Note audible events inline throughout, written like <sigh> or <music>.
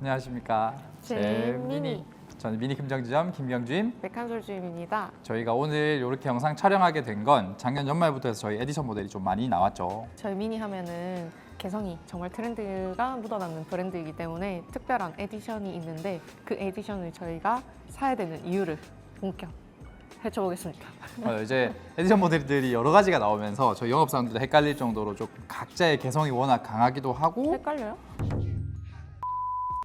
안녕하십니까. 잼미니. 저는 미니 금정지점 김경주임. 백한솔 주임입니다. 저희가 오늘 이렇게 영상 촬영하게 된 건 작년 연말부터 해서 저희 에디션 모델이 좀 많이 나왔죠. 저희 미니 하면은 개성이 정말 트렌드가 묻어나는 브랜드이기 때문에 특별한 에디션이 있는데 그 에디션을 저희가 사야 되는 이유를 본격 해쳐보겠습니다. 어, 이제 에디션 모델들이 여러 가지가 나오면서 저희 영업 사원들도 헷갈릴 정도로 좀 각자의 개성이 워낙 강하기도 하고 헷갈려요?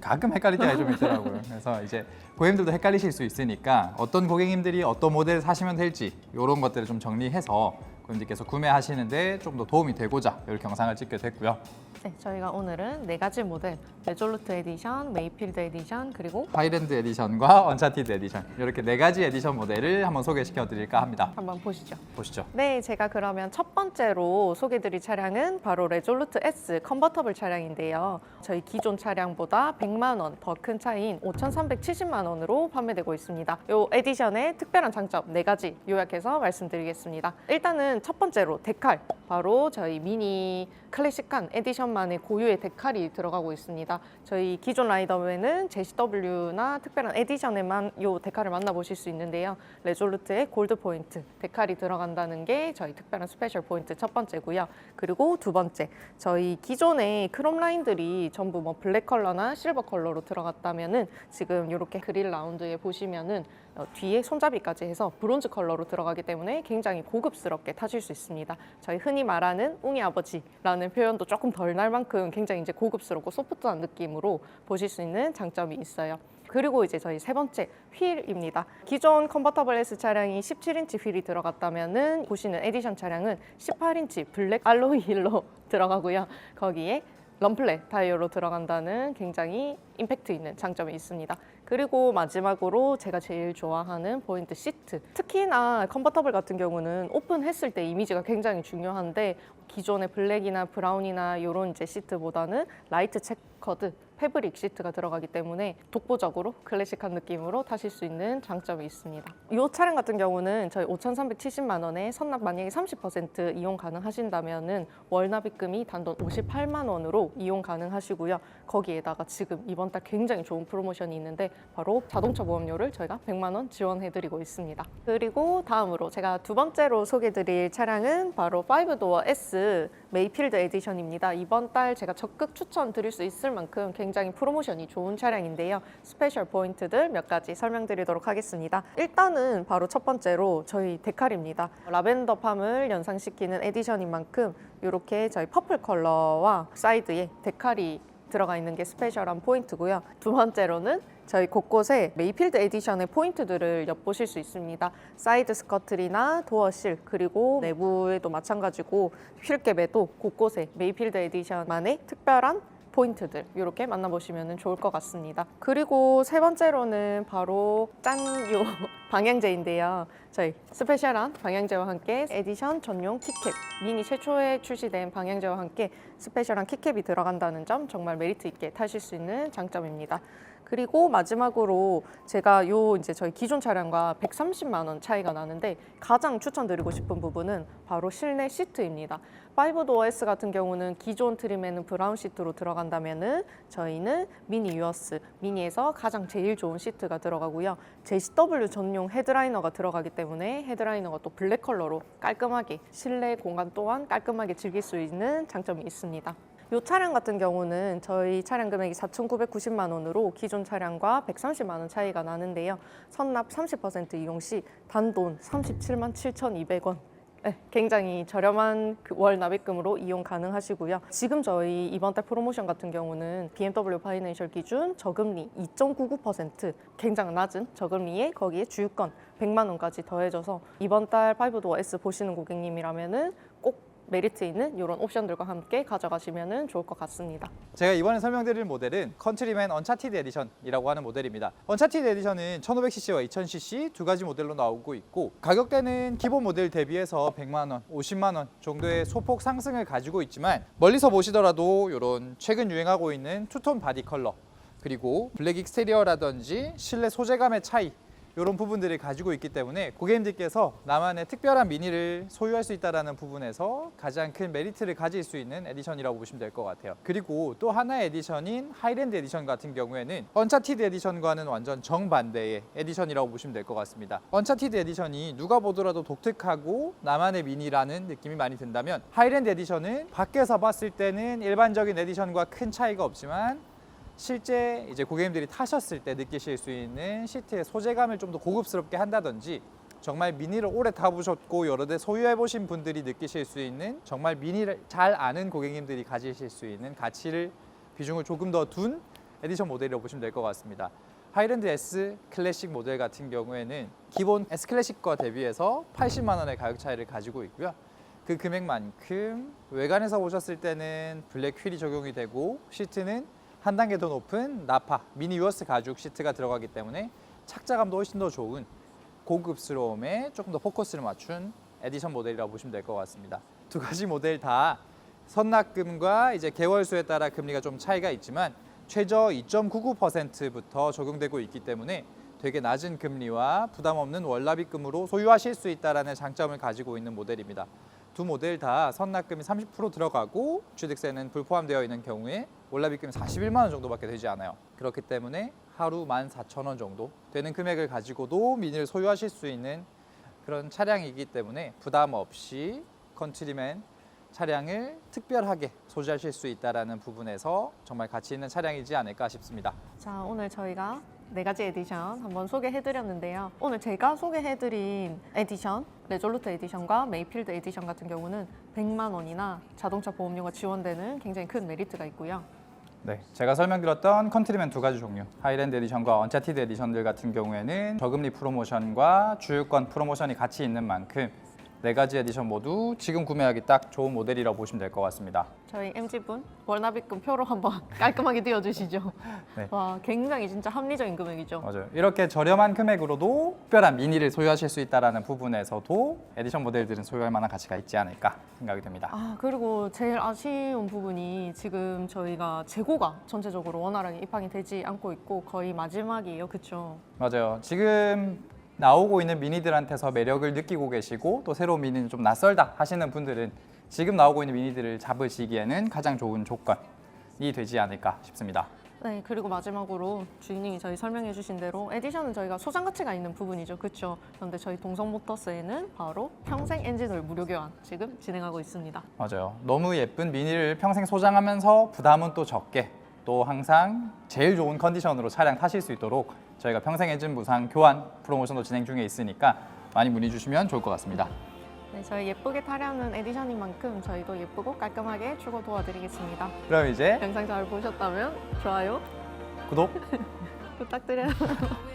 가끔 헷갈릴 때가 좀 있더라고요. <laughs> 그래서 이제 고객님들도 헷갈리실 수 있으니까 어떤 고객님들이 어떤 모델을 사시면 될지 이런 것들을 좀 정리해서 고객님들께서 구매하시는데 좀 더 도움이 되고자 이렇게 영상을 찍게 됐고요. 네, 저희가 오늘은 네 가지 모델 레졸루트 에디션, 메이필드 에디션 그리고 하이랜드 에디션과 언차티드 에디션 이렇게 네 가지 에디션 모델을 한번 소개시켜 드릴까 합니다. 한번 보시죠. 보시죠. 네, 제가 그러면 첫 번째로 소개드릴 차량은 바로 레졸루트 S 컨버터블 차량인데요. 저희 기존 차량보다 100만 원 더 큰 차이인 5,370만 원으로 판매되고 있습니다. 이 에디션의 특별한 장점 네 가지 요약해서 말씀드리겠습니다. 일단은 첫 번째로 데칼, 바로 저희 미니 클래식한 에디션만의 고유의 데칼이 들어가고 있습니다. 저희 기존 라이더에는 JCW나 특별한 에디션에만 이 데칼을 만나보실 수 있는데요. 레졸루트의 골드 포인트 데칼이 들어간다는 게 저희 특별한 스페셜 포인트 첫 번째고요. 그리고 두 번째, 저희 기존의 크롬 라인들이 전부 뭐 블랙 컬러나 실버 컬러로 들어갔다면은 지금 이렇게 그릴 라운드에 보시면은 어, 뒤에 손잡이까지 해서 브론즈 컬러로 들어가기 때문에 굉장히 고급스럽게 타실 수 있습니다. 저희 흔히 말하는 웅이 아버지라는 표현도 조금 덜 날 만큼 굉장히 이제 고급스럽고 소프트한 느낌으로 보실 수 있는 장점이 있어요. 그리고 이제 저희 세 번째 휠입니다. 기존 컨버터블 S 차량이 17인치 휠이 들어갔다면은 보시는 에디션 차량은 18인치 블랙 알로이 휠로 <laughs> 들어가고요. 거기에 럼플렛 타이어로 들어간다는 굉장히 임팩트 있는 장점이 있습니다. 그리고 마지막으로 제가 제일 좋아하는 포인트 시트. 특히나 컨버터블 같은 경우는 오픈했을 때 이미지가 굉장히 중요한데 기존의 블랙이나 브라운이나 이런 이제 시트보다는 라이트 체커드 패브릭 시트가 들어가기 때문에 독보적으로 클래식한 느낌으로 타실 수 있는 장점이 있습니다. 이 차량 같은 경우는 저희 5,370만 원에 선납 만약에 30% 이용 가능하신다면은 월 납입금이 단돈 58만 원으로 이용 가능하시고요. 거기에다가 지금 이번 달 굉장히 좋은 프로모션이 있는데 바로 자동차 보험료를 저희가 100만 원 지원해드리고 있습니다. 그리고 다음으로 제가 두 번째로 소개드릴 차량은 바로 5도어 S 메이필드 에디션입니다. 이번 달 제가 적극 추천드릴 수 있을 만큼 굉장히 프로모션이 좋은 차량인데요. 스페셜 포인트들 몇 가지 설명드리도록 하겠습니다. 일단은 바로 첫 번째로 저희 데칼입니다. 라벤더 팜을 연상시키는 에디션인 만큼 이렇게 저희 퍼플 컬러와 사이드에 데칼이 들어가 있는 게 스페셜한 포인트고요. 두 번째로는 저희 곳곳에 메이필드 에디션의 포인트들을 엿보실 수 있습니다. 사이드 스커트리나 도어실 그리고 내부에도 마찬가지고 휠캡에도 곳곳에 메이필드 에디션만의 특별한 포인트들 이렇게 만나보시면 좋을 것 같습니다. 그리고 세 번째로는 바로 짠 요 <laughs> 방향제인데요. 저희 스페셜한 방향제와 함께 에디션 전용 키캡 미니 최초에 출시된 방향제와 함께 스페셜한 키캡이 들어간다는 점 정말 메리트 있게 타실 수 있는 장점입니다. 그리고 마지막으로 제가 요 이제 저희 기존 차량과 130만 원 차이가 나는데 가장 추천드리고 싶은 부분은 바로 실내 시트입니다. 5도어 S 같은 경우는 기존 트림에는 브라운 시트로 들어간다면은 저희는 미니 유어스 미니에서 가장 제일 좋은 시트가 들어가고요. JCW 전용 헤드라이너가 들어가기 때문에 헤드라이너가 또 블랙 컬러로 깔끔하게 실내 공간 또한 깔끔하게 즐길 수 있는 장점이 있습니다. 이 차량 같은 경우는 저희 차량 금액이 4,990만 원으로 기존 차량과 130만 원 차이가 나는데요. 선납 30% 이용 시 단돈 37만 7,200원. 네, 굉장히 저렴한 그월 납입금으로 이용 가능하시고요. 지금 저희 이번 달 프로모션 같은 경우는 BMW 파이낸셜 기준 저금리 2.99% 굉장히 낮은 저금리에 거기에 주유권 100만 원까지 더해져서 이번 달 5도어 S 보시는 고객님이라면은 꼭 메리트 있는 이런 옵션들과 함께 가져가시면 좋을 것 같습니다. 제가 이번에 설명드릴 모델은 컨트리맨 언차티드 에디션이라고 하는 모델입니다. 언차티드 에디션은 1500cc와 2000cc 두 가지 모델로 나오고 있고 가격대는 기본 모델 대비해서 100만 원, 50만 원 정도의 소폭 상승을 가지고 있지만 멀리서 보시더라도 이런 최근 유행하고 있는 투톤 바디 컬러 그리고 블랙 익스테리어라든지 실내 소재감의 차이 이런 부분들을 가지고 있기 때문에 고객님들께서 나만의 특별한 미니를 소유할 수 있다는 부분에서 가장 큰 메리트를 가질 수 있는 에디션이라고 보시면 될 것 같아요. 그리고 또 하나의 에디션인 하이랜드 에디션 같은 경우에는 언차티드 에디션과는 완전 정반대의 에디션이라고 보시면 될 것 같습니다. 언차티드 에디션이 누가 보더라도 독특하고 나만의 미니라는 느낌이 많이 든다면 하이랜드 에디션은 밖에서 봤을 때는 일반적인 에디션과 큰 차이가 없지만 실제 이제 고객님들이 타셨을 때 느끼실 수 있는 시트의 소재감을 좀 더 고급스럽게 한다든지 정말 미니를 오래 타보셨고 여러 대 소유해 보신 분들이 느끼실 수 있는 정말 미니를 잘 아는 고객님들이 가지실 수 있는 가치를 비중을 조금 더 둔 에디션 모델이라고 보시면 될 것 같습니다. 하이랜드 S 클래식 모델 같은 경우에는 기본 S 클래식과 대비해서 80만 원의 가격 차이를 가지고 있고요. 그 금액만큼 외관에서 보셨을 때는 블랙 휠이 적용이 되고 시트는 한 단계 더 높은 나파 미니 유어스 가죽 시트가 들어가기 때문에 착자감도 훨씬 더 좋은 고급스러움에 조금 더 포커스를 맞춘 에디션 모델이라고 보시면 될 것 같습니다. 두 가지 모델 다 선납금과 이제 개월수에 따라 금리가 좀 차이가 있지만 최저 2.99%부터 적용되고 있기 때문에 되게 낮은 금리와 부담 없는 월납입금으로 소유하실 수 있다라는 장점을 가지고 있는 모델입니다. 두 모델 다 선납금이 30% 들어가고 취득세는 불포함되어 있는 경우에 월납입금이 41만 원 정도밖에 되지 않아요. 그렇기 때문에 하루 14,000원 정도 되는 금액을 가지고도 미니를 소유하실 수 있는 그런 차량이기 때문에 부담 없이 컨트리맨 차량을 특별하게 소지하실 수 있다라는 부분에서 정말 가치 있는 차량이지 않을까 싶습니다. 자, 오늘 저희가 네 가지 에디션 한번 소개해드렸는데요. 오늘 제가 소개해드린 에디션, 레졸루트 에디션과 메이필드 에디션 같은 경우는 100만 원이나 자동차 보험료가 지원되는 굉장히 큰 메리트가 있고요. 네, 제가 설명드렸던 컨트리맨 두 가지 종류, 하이랜드 에디션과 언차티드 에디션들 같은 경우에는 저금리 프로모션과 주유권 프로모션이 같이 있는 만큼 네 가지 에디션 모두 지금 구매하기 딱 좋은 모델이라고 보시면 될 것 같습니다. 저희 MG분 월납입금 표로 한번 <laughs> 깔끔하게 띄워주시죠. <laughs> 네. 와, 굉장히 진짜 합리적인 금액이죠. 맞아요. 이렇게 저렴한 금액으로도 특별한 미니를 소유하실 수 있다는 부분에서도 에디션 모델들은 소유할 만한 가치가 있지 않을까 생각이 됩니다. 아 그리고 제일 아쉬운 부분이 지금 저희가 재고가 전체적으로 원활하게 입항이 되지 않고 있고 거의 마지막이에요, 그렇죠? 맞아요. 지금 나오고 있는 미니들한테서 매력을 느끼고 계시고 또 새로운 미니는 좀 낯설다 하시는 분들은 지금 나오고 있는 미니들을 잡으시기에는 가장 좋은 조건이 되지 않을까 싶습니다. 네, 그리고 마지막으로 주인님이 저희 설명해 주신 대로 에디션은 저희가 소장 가치가 있는 부분이죠, 그렇죠? 그런데 저희 동성 모터스에는 바로 평생 엔진오일 무료 교환 지금 진행하고 있습니다. 맞아요. 너무 예쁜 미니를 평생 소장하면서 부담은 또 적게 또 항상 제일 좋은 컨디션으로 차량 타실 수 있도록 저희가 평생 엔진 무상 교환 프로모션도 진행 중에 있으니까 많이 문의 주시면 좋을 것 같습니다. 네, 저희 예쁘게 타려는 에디션인 만큼 저희도 예쁘고 깔끔하게 출고 도와드리겠습니다. 그럼 이제 영상 잘 보셨다면 좋아요 구독 <laughs> 부탁드려요. <laughs>